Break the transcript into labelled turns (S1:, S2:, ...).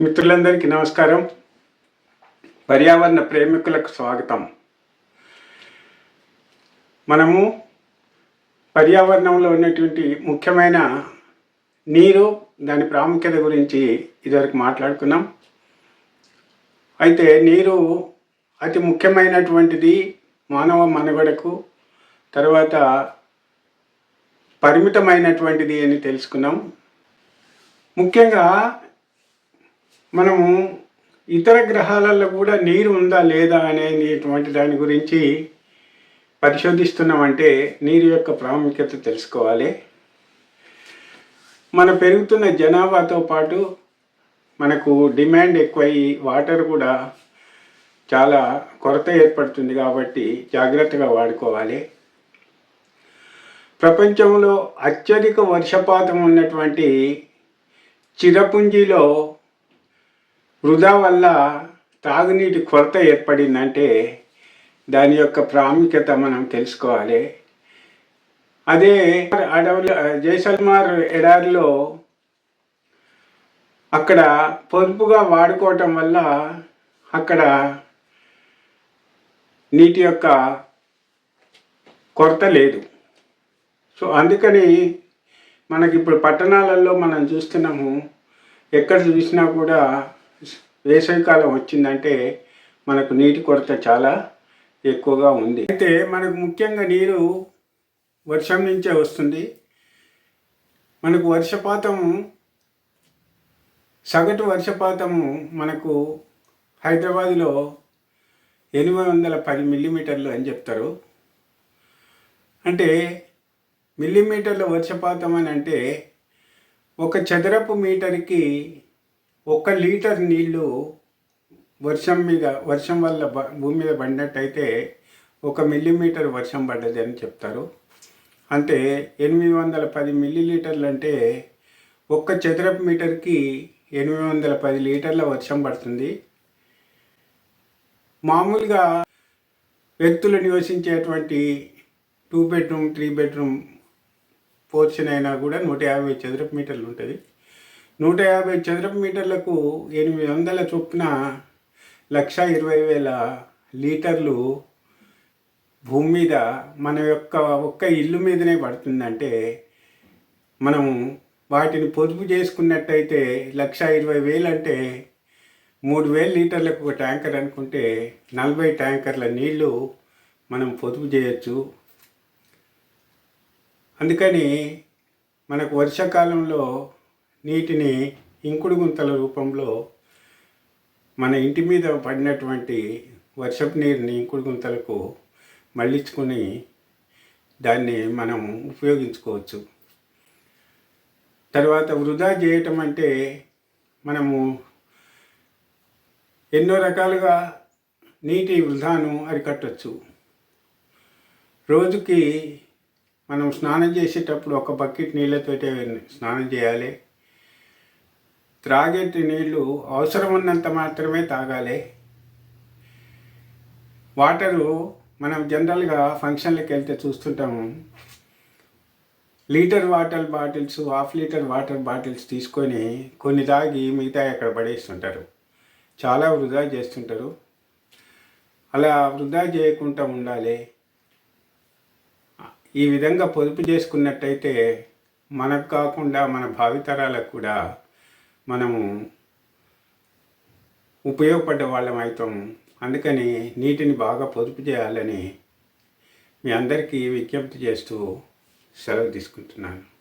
S1: మిత్రులందరికీ నమస్కారం. పర్యావరణ ప్రేమికులకు స్వాగతం. మనము పర్యావరణంలో ఉన్నటువంటి ముఖ్యమైన నీరు దాని ప్రాముఖ్యత గురించి ఇదివరకు మాట్లాడుకున్నాం. అయితే నీరు అతి ముఖ్యమైనటువంటిది మానవ మనుగడకు తర్వాత పరిమితమైనటువంటిది అని తెలుసుకున్నాం. ముఖ్యంగా మనము ఇతర గ్రహాలలో కూడా నీరు ఉందా లేదా అనేటువంటి దాని గురించి పరిశోధిస్తున్నామంటే నీరు యొక్క ప్రాముఖ్యత తెలుసుకోవాలి. మన పెరుగుతున్న జనాభాతో పాటు మనకు డిమాండ్ ఎక్కువయ్యి వాటర్ కూడా చాలా కొరత ఏర్పడుతుంది కాబట్టి జాగ్రత్తగా వాడుకోవాలి. ప్రపంచంలో అత్యధిక వర్షపాతం ఉన్నటువంటి చిరపుంజిలో వృధా వల్ల తాగునీటి కొరత ఏర్పడిందంటే దాని యొక్క ప్రాముఖ్యత మనం తెలుసుకోవాలి. అదే అడవులు జైసల్మార్ ఎడారిలో అక్కడ పొదుపుగా వాడుకోవటం వల్ల అక్కడ నీటి యొక్క కొరత లేదు. సో అందుకని మనకి ఇప్పుడు పట్టణాలలో మనం చూస్తున్నాము ఎక్కడ చూసినా కూడా వేసవికాలం వచ్చిందంటే మనకు నీటి కొరత చాలా ఎక్కువగా ఉంది. అయితే మనకు ముఖ్యంగా నీరు వర్షం నుంచే వస్తుంది. మనకు వర్షపాతము సగటు వర్షపాతము మనకు హైదరాబాదులో ఎనిమిది వందల పది మిల్లీమీటర్లు అని చెప్తారు. అంటే మిల్లీమీటర్ల వర్షపాతం అని అంటే ఒక చదరపు మీటర్కి ఒక లీటర్ నీళ్ళు వర్షం మీద వర్షం వల్ల బ- భూమి మీద పడినట్టయితే ఒక మిల్లీమీటర్ వర్షం పడ్డది అని చెప్తారు. అంటే ఎనిమిది వందల పది మిల్లీలీటర్లు అంటే ఒక్క చదరపు మీటర్కి ఎనిమిది వందల పది లీటర్ల వర్షం పడుతుంది. మామూలుగా వ్యక్తులు నివసించేటువంటి two bedroom three bedroom portion అయినా కూడా నూట యాభై చదరపు మీటర్లు ఉంటుంది. నూట యాభై చదరపు మీటర్లకు ఎనిమిది వందల చొప్పున లక్ష ఇరవై వేల లీటర్లు భూమి మీద మన యొక్క ఒక్క ఇల్లు మీదనే పడుతుందంటే మనము వాటిని పొదుపు చేసుకున్నట్టయితే లక్ష ఇరవై వేలు అంటే మూడు వేల లీటర్లకు ఒక ట్యాంకర్ అనుకుంటే నలభై ట్యాంకర్ల నీళ్ళు మనం పొదుపు చేయొచ్చు. అందుకని మనకు వర్షాకాలంలో నీటిని ఇంకుడు గుంతల రూపంలో మన ఇంటి మీద పడినటువంటి వర్షపు నీరుని ఇంకుడు గుంతలకు మళ్ళించుకొని దాన్ని మనం ఉపయోగించుకోవచ్చు. తర్వాత వృధా చేయటం అంటే మనము ఎన్నో రకాలుగా నీటి వృధాను అరికట్టచ్చు. రోజుకి మనం స్నానం చేసేటప్పుడు ఒక బకెట్ నీళ్ళతో స్నానం చేయాలి. త్రాగేటి నీళ్ళు అవసరం ఉన్నంత మాత్రమే తాగాలి. వాటరు మనం జనరల్గా ఫంక్షన్లకు వెళ్తే చూస్తుంటాము. Litre water bottles half litre water bottles తీసుకొని కొన్ని తాగి మిగతా అక్కడ పడేస్తుంటారు. చాలా వృధా చేస్తుంటారు. అలా వృధా చేయకుండా ఉండాలి. ఈ విధంగా పొదుపు చేసుకున్నట్టయితే మనకు కాకుండా మన భావితరాలకు కూడా మనము ఉపయోగపడ్డ వాళ్ళం అవుతాం. అందుకని నీటిని బాగా పొదుపు చేయాలని మీ అందరికీ విజ్ఞప్తి చేస్తూ సెలవు తీసుకుంటున్నాను.